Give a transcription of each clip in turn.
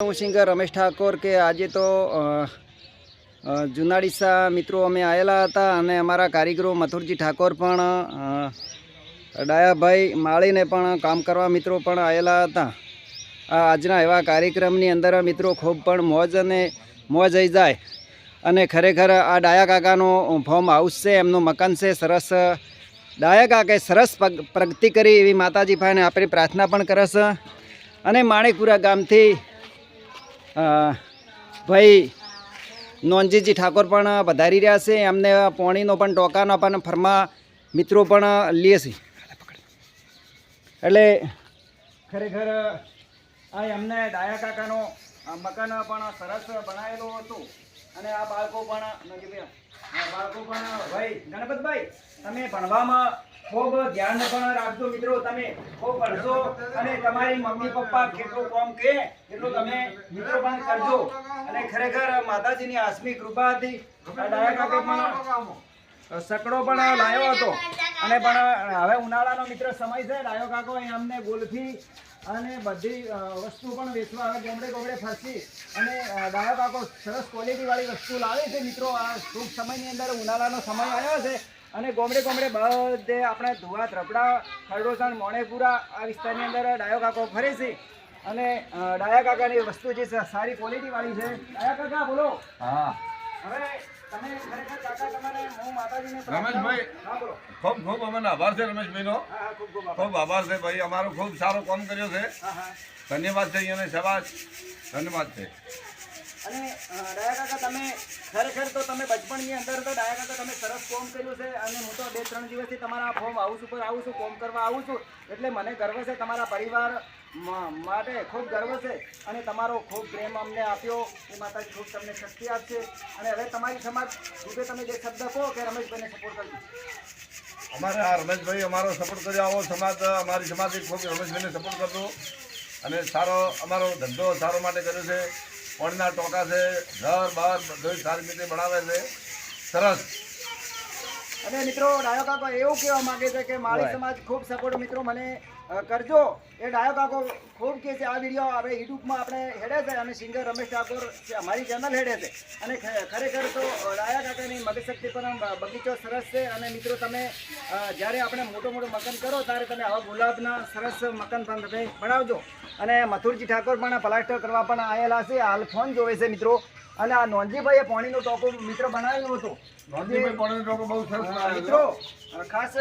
હું સિંગર રમેશ ઠાકોર કે આજે તો જુનાડીસા મિત્રો અમે આવેલા હતા અને અમારા કારીગરો મથુરજી ઠાકોર પણ ડાયાભાઈ માળીને પણ કામ કરવા મિત્રો પણ આવેલા હતા. આજના એવા કાર્યક્રમની અંદર મિત્રો ખૂબ પણ મોજ અને મોજ આવી જાય. અને ખરેખર આ ડાયા કાકાનું ફોર્મ હાઉસ છે, એમનું મકાન છે, સરસ, ડાયા કાકે સરસ પ્રગતિ કરી એવી માતાજી ભાઈને આપણી પ્રાર્થના પણ કરશ. અને માણેકપુરા ગામથી ભાઈ, નોનજીજી ઠાકોર પણ વધારી રહ્યા છે. એમને પોણીનો પણ, ટોકાનો પણ, ફરમા મિત્રો પણ લે છે. એટલે ખરેખર, આ એમને ડાયા કાકાનો મકાન પણ સરસ બનાવેલું હતું. અને આ બાળકો પણ બાળકો પણ, ભાઈ, ગણપતભાઈ, તમે ભણવામાં ખૂબ ધ્યાન પણ રાખજો મિત્રો. તમે ખૂબ ભણશો અને તમારી મમ્મી, પપ્પા કેટલું કોમ કહે એટલું તમે મિત્રો પણ કરજો. અને ખરેખર માતાજીની આસમી કૃપાથી કાકા પણ સકડો પણ લાવ્યો હતો. અને પણ હવે ઉનાળાનો મિત્ર સમય છે. ડાયો કાકો એ અમને ગોલથી અને બધી વસ્તુ પણ વેચવા આવે, ગોમડે ગોમડે ફરતી અને ડાયો કાકો સરસ ક્વોલિટીવાળી વસ્તુ લાવે છે મિત્રો. આ ટૂંક સમયની અંદર ઉનાળાનો સમય આવ્યો છે. અને ગોમડે ગોમડે બધે આપણે ધુવા ધ્રપડા ખરડોસણ મોણેપુરા આ વિસ્તારની અંદર ડાયો કાકો ફરે છે. અને ડાયા કાકાની વસ્તુ જે સારી ક્વોલિટી વાળી છે. ડાયા કાકા બોલો. હા. હવે તમે ખરેખર કાકા તમારે હું માતાજીને રમેશભાઈ. હા બોલો. ખૂબ ખૂબ અમને આભાર છે રમેશભાઈનો. ખૂબ આભાર. છે ભાઈ. અમારો ખૂબ સારો કામ કર્યો છે. ધન્યવાદ છે અહીંયાને સવાજ ધન્યવાદ છે. અને ડાયા કાકા તમે ખરેખર તો બચપણની અંદર તો ડાયરેક્ટ તમે સરસ કોમ કર્યું છે અને હું તો બે ત્રણ દિવસથી તમારા ફોર્મ હાઉસ ઉપર આવું છું કોમ કરવા આવું છું. એટલે મને ગર્વ છે તમારા પરિવાર માટે ખૂબ ગર્વ છે અને તમારો ખૂબ પ્રેમ અમને આપ્યો. એ માતાજી ખૂબ તમને શક્તિ આપશે. અને હવે તમારી સમાજ રૂપે તમે જે શબ્દ કહો કે રમેશભાઈને સપોર્ટ કરજો અમારે આ રમેશભાઈ અમારો સપોર્ટ કર્યો. આવો સમાજ, અમારી સમાજે ખૂબ રમેશભાઈને સપોર્ટ કરતો અને સારો, અમારો ધંધો સારો માટે કર્યો છે. પાણીના ટોકા છે. ઘર બહાર બધું સારી રીતે બનાવે છે. સરસ. અને મિત્રો ડાયો કાકો એવું કહેવા માંગે છે કે માળી સમાજ ખૂબ સપોર્ટ મિત્રો મને કરજો. એ ડાયો કાકો ખૂબ કહે છે આ વીડિયો આપણે યુટ્યુબમાં આપણે હેડે છે અને સિંગર રમેશ ઠાકોર અમારી ચેનલ હેડે છે. અને ખરેખર તો ડાયા કાકાની મગજશક્તિ પણ બગીચો સરસ છે અને મિત્રો તમે જ્યારે આપણે મોટો મોટો મકાન કરો ત્યારે તમે આવા ગુલાબના સરસ મકાન પણ તમે બનાવજો. અને મથુરજી ઠાકોર પણ પ્લાસ્ટર કરવા પણ આવેલા છે. હાલ ફોન જોવે છે મિત્રો. અને આ નોંધીભાઈએ પાણીનું ટોકો મિત્ર બનાવ્યું હતું. નોંધીભાઈ પાણીનો ટોકો બહુ સરસ મિત્રો ખાસ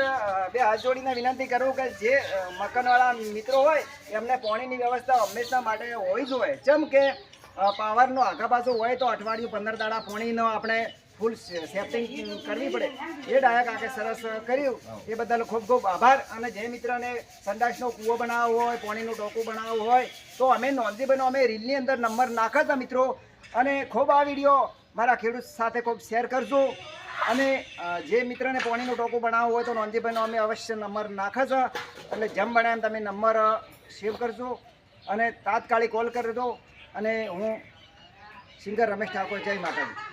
બે હાથ જોડીને વિનંતી કરું કે જે મકાનવાળા મિત્રો હોય એમને પાણીની વ્યવસ્થા હંમેશા માટે હોવી જ હોય. જેમ કે પાવરનો આઘા પાછું હોય તો અઠવાડિયું પંદર દાડા પાણીનો આપણે ફૂલ સેટિંગ કરવી પડે. એ ડાયા કાકે સરસ કર્યું. એ બદલ ખૂબ ખૂબ આભાર. અને જે મિત્રને સંડાસનો કૂવો બનાવવો હોય, પાણીનું ટોકું બનાવવું હોય, તો અમે નોંધીબેનો અમે રીલની અંદર નંબર નાખતા મિત્રો. અને ખૂબ આ વીડિયો મારા ખેડૂત સાથે ખૂબ શેર કરજો. અને જે મિત્રને પાણીનું ટોકું બનાવવું હોય તો નોંધીબેનો અમે અવશ્ય નંબર નાખે છે એટલે જેમ બને એમ તમે નંબર સેવ કરજો. અને તાત્કાલિક કોલ કરી દો. અને હું સિંગર રમેશ ઠાકોર, જય માતાજી.